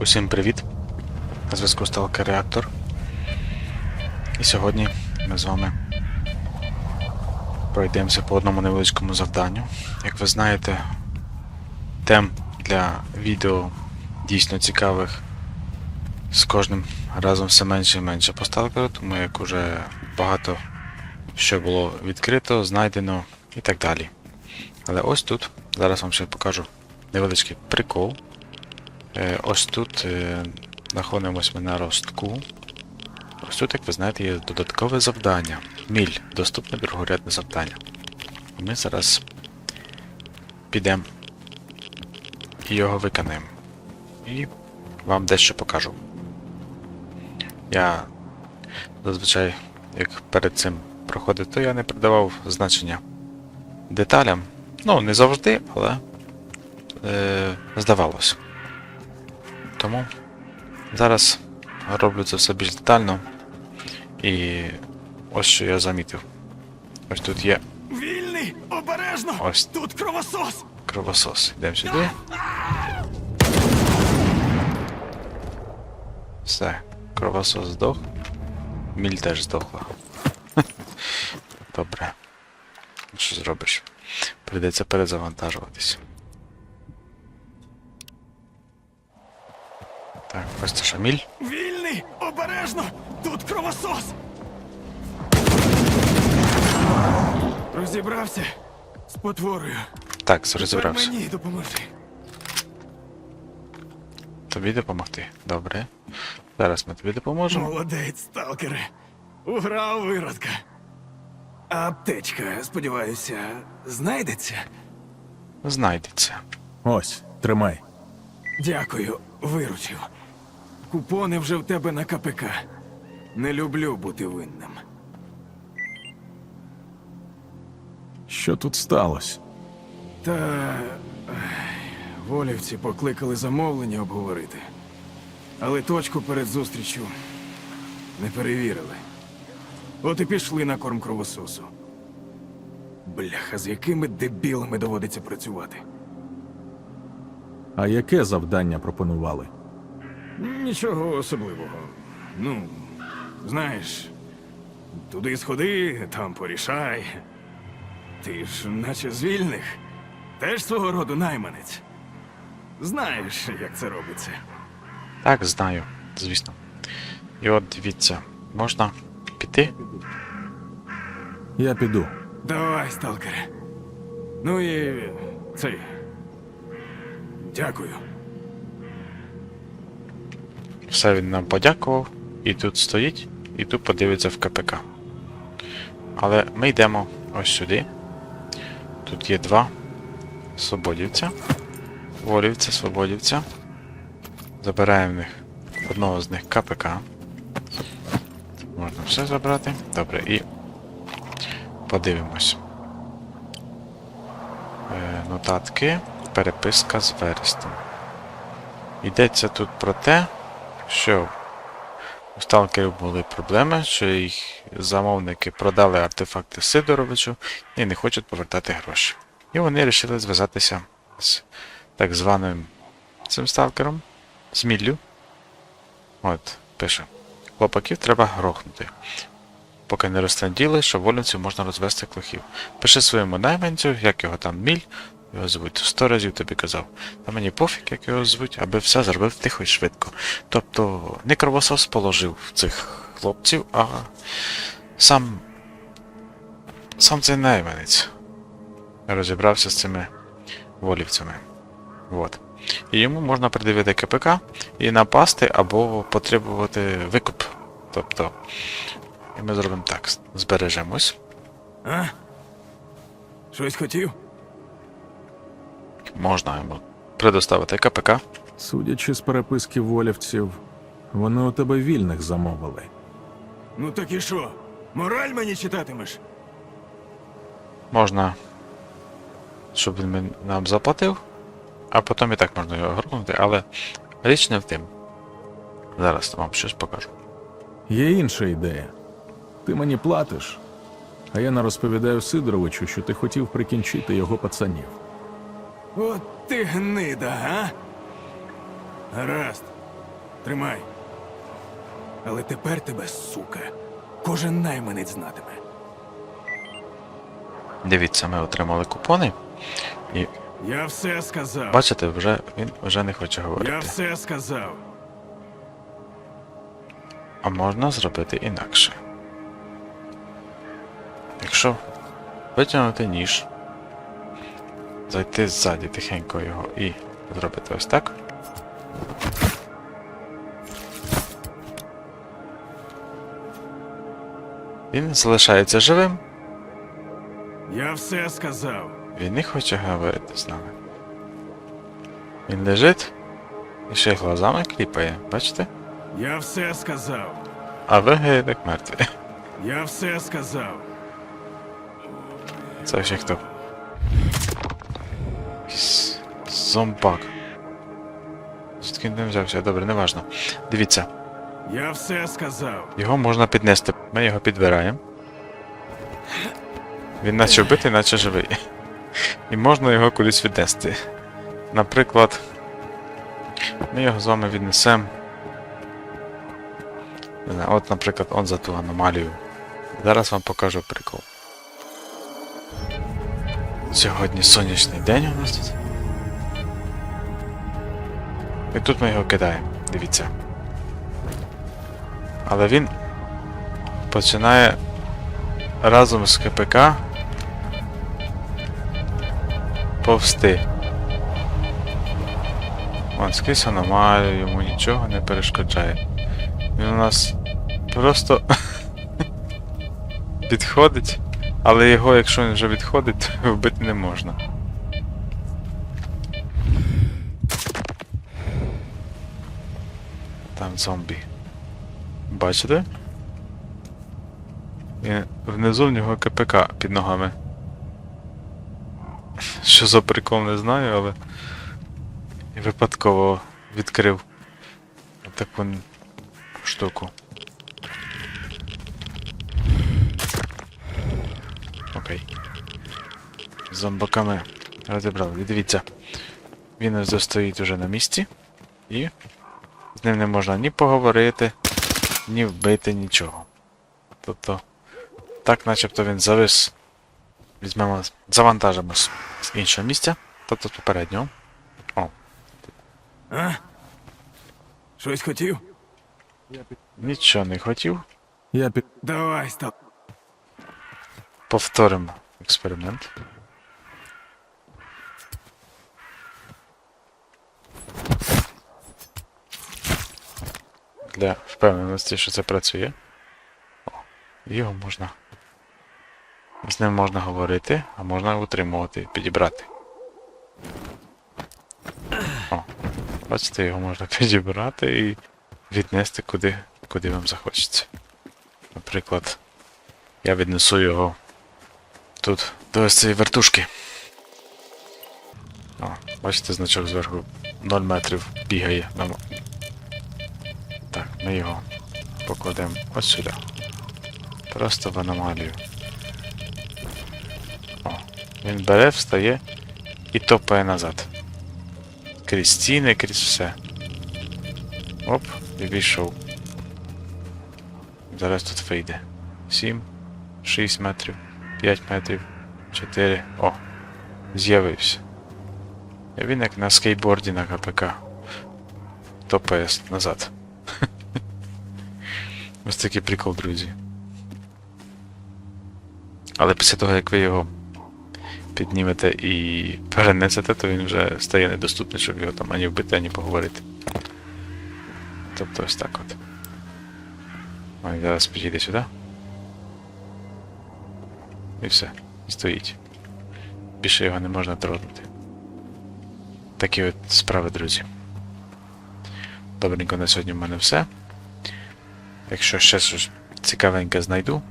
Усім привіт! На зв'язку Сталкер Реактор. І сьогодні ми з вами пройдемося по одному невеличкому завданню. Як ви знаєте, тем для відео дійсно цікавих з кожним разом все менше і менше по сталкеру, тому як уже багато що було відкрито, знайдено і так далі. Але ось тут, зараз вам ще покажу невеличкий прикол. Е, Ось тут е, знаходимось ми на ростку. Ось тут, як ви знаєте, є додаткове завдання. Міль. Доступне другорядне завдання. Ми зараз підемо і його виконаємо. І вам дещо покажу. Я зазвичай, як перед цим проходив, то я не придавав значення деталям. Ну, не завжди, але е, здавалося. Тому зараз роблю це все більш детально. І ось що я замітив. Ось тут є Вільний! Обережно! Ось. Тут кровосос! кровосос. Йдемо сюди. Все, кровосос здох. Міль теж здохла. Добре. Що зробиш? Прийдеться перезавантажуватись. Так, ось це Шаміль. Вільний! Обережно! Тут кровосос! Розібрався з потворою. Так, Тепер розібрався. мені допоможи. Тобі допомогти. Добре. Зараз ми тобі допоможемо. Молодець, сталкере. Уграв виродка. А аптечка, сподіваюся, знайдеться. Знайдеться. Ось, тримай. Дякую, виручив. Купони вже в тебе на КПК. Не люблю бути винним. Що тут сталося? Та ех, волівці покликали замовлення обговорити. Але точку перед зустрічю не перевірили. От і пішли на корм кровососу. Бляха, з якими дебілами доводиться працювати. А яке завдання пропонували? Нічого особливого. Ну, знаєш, туди сходи, там порішай. Ти ж, наче з вільних, теж свого роду найманець. Знаєш, як це робиться. Так, знаю, звісно. І от дивіться, можна піти? Я піду. Давай, сталкере. Ну і цей. Дякую. Все він нам подякував, і тут стоїть, і тут подивиться в КПК. Але ми йдемо ось сюди. Тут є два свободівця. Волівця, свободівця. Забираємо в них одного з них КПК. Можна все забрати. Добре, і подивимось. Е, нотатки. Переписка з верестом. Йдеться тут про те, що у сталкерів були проблеми, що їх замовники продали артефакти Сидоровичу і не хочуть повертати гроші. І вони вирішили зв'язатися з так званим цим сталкером, з Міллю. От, пише. Хлопаків треба грохнути. Поки не розтанділи, що вольницю можна розвести як лохів. Пиши своєму найманцю, як його там міль, його звуть. Сто разів тобі казав. Та мені пофіг, як його звуть, аби все зробив тихо і швидко. Тобто не кровосос положив цих хлопців, а сам. сам цей найманець розібрався з цими волівцями. Вот. І йому можна придивити КПК і напасти або потребувати викуп. Тобто, і ми зробимо так: збережемось. А? Щось хотів? Можна йому предоставити КПК. Судячи з переписки волівців, вони у тебе вільних замовили. Ну так і що? Мораль мені читатимеш? Можна, щоб він нам заплатив, а потім і так можна його грохнути, але річ не в тим. Зараз вам щось покажу. Є інша ідея. Ти мені платиш, а я не розповідаю Сидоровичу, що ти хотів прикінчити його пацанів. От ти гнида, а? Гаразд. Тримай. Але тепер тебе, сука, кожен найманець знатиме. Дивіться, ми отримали купони. І Я все сказав. бачите, вже він вже не хоче Я говорити. все сказав. А можна зробити інакше. Якщо витягнути ніж, зайти ззаді тихенько його і зробити ось так. Він залишається живим, Я все сказав. він не хоче говорити з нами. Він лежить і ще глазами кліпає, бачите? Я все сказав. А виглядає як мертвий. Я все сказав. Це ще хто? Якийсь Зомбак. Звідки не взявся? Добре, неважно. Дивіться, Я все сказав. його можна піднести. Ми його підбираємо. Він наче вбитий, наче живий. І можна його кудись віднести. Наприклад, ми його з вами віднесемо. От, наприклад, он за ту аномалію. Зараз вам покажу прикол. Сьогодні сонячний день у нас. І тут ми його кидаємо, дивіться. Але він починає разом з КПК повсти. Вон скрізь аномалію, йому нічого не перешкоджає. Він у нас просто підходить, але його, якщо він вже відходить, то вбити не можна. Там зомбі. Бачите? І внизу в нього КПК під ногами. Що за прикол, не знаю, але. І випадково відкрив таку штуку. Окей. З зомбаками розібрали. Дивіться. Він ось стоїть уже на місці. І з ним не можна ні поговорити, ні вбити нічого. Тобто, так начебто він завис. Візьмемо, завантажимо з, з іншого місця, тобто з попереднього. О, А? Щось хотів? нічого не хотів. Я під... Давай, стоп. Повторимо експеримент. Для впевненості, що це працює. О, його можна. З ним можна говорити, а можна утримувати, підібрати. О, бачите, його можна підібрати і віднести куди, куди вам захочеться. Наприклад, я віднесу його тут до ось цієї вертушки. О, бачите, значок зверху 0 метрів бігає. Так, ми його покладемо ось сюди. Просто в аномалію. О, він бере, встає і топає назад. Крізь стіни, крізь все. Оп, і війшов. Зараз тут вийде. 7, 6 метрів. 5 метрів, 4. О! З'явився. Він як на скейтборді на КПК. Топає назад. Ось такий прикол, друзі. Але після того, як ви його піднімете і перенесете, то він вже стає недоступний, щоб його там ані вбити, ані поговорити. Тобто ось так от. Ой, зараз підійде сюди. І все. І стоїть. Більше його не можна тронути. Такі от справи, друзі. Добренько на сьогодні в мене все. Якщо ще щось цікавеньке знайду,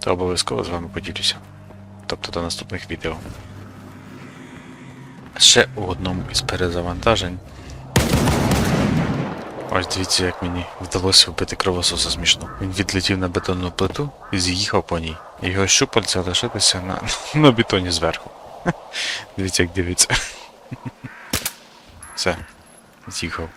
то обов'язково з вами поділюся. Тобто до наступних відео. Ще у одному із перезавантажень. Ось дивіться, як мені вдалося вбити кровососа смішно. Він відлетів на бетонну плиту і з'їхав по ній. Його щупальця лишилися на, на бетоні зверху. Дивіться, як дивиться. Все, з'їхав.